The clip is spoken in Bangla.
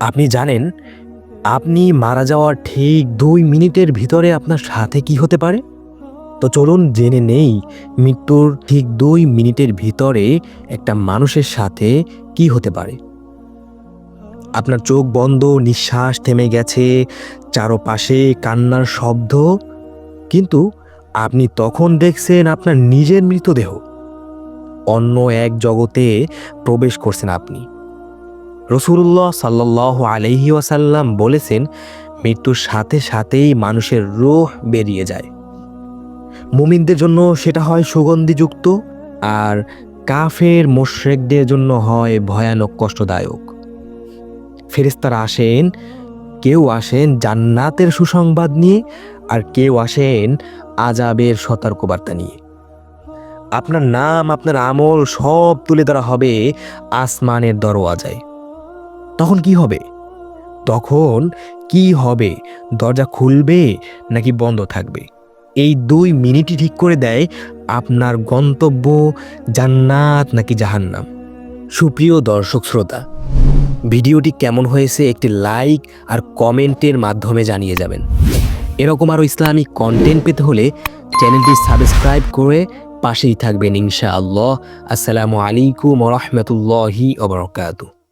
আপনি জানেন, আপনি মারা যাওয়ার ঠিক দুই মিনিটের ভিতরে আপনার সাথে কি হতে পারে? তো চলুন জেনে নেই, মৃত্যুর ঠিক দুই মিনিটের ভিতরে একটা মানুষের সাথে কি হতে পারে। আপনার চোখ বন্ধ, নিঃশ্বাস থেমে গেছে, চারোপাশে কান্নার শব্দ। কিন্তু আপনি তখন দেখছেন আপনার নিজের মৃতদেহ। অন্য এক জগতে প্রবেশ করছেন আপনি। রসুল্লাহ সাল্লাহ আলহি ওয়াসাল্লাম বলেছেন, মৃত্যুর সাথে সাথেই মানুষের রোহ বেরিয়ে যায়। মুমিনদের জন্য সেটা হয় সুগন্ধিযুক্ত আর কাফের মোশরেকদের জন্য হয় ভয়ানক কষ্টদায়ক। ফেরেস্তারা আসেন, কেউ আসেন জান্নাতের সুসংবাদ নিয়ে আর কেউ আসেন আজাবের সতর্কবার্তা নিয়ে। আপনার নাম, আপনার আমল সব তুলে ধরা হবে আসমানের দরওয়াজায়। তখন কি হবে? তখন কি হবে? দরজা খুলবে নাকি বন্ধ থাকবে? এই দুই মিনিটই ঠিক করে দেয় আপনার গন্তব্য জান্নাত নাকি জাহান্নাম। সুপ্রিয় দর্শক শ্রোতা, ভিডিওটি কেমন হয়েছে একটি লাইক আর কমেন্টের মাধ্যমে জানিয়ে যাবেন। এরকম আরও ইসলামিক কন্টেন্ট পেতে হলে চ্যানেলটি সাবস্ক্রাইব করে পাশেই থাকবেন ইনশাআল্লাহ। আসসালামু আলাইকুম রহমতুল্লাহি ওবরকাতু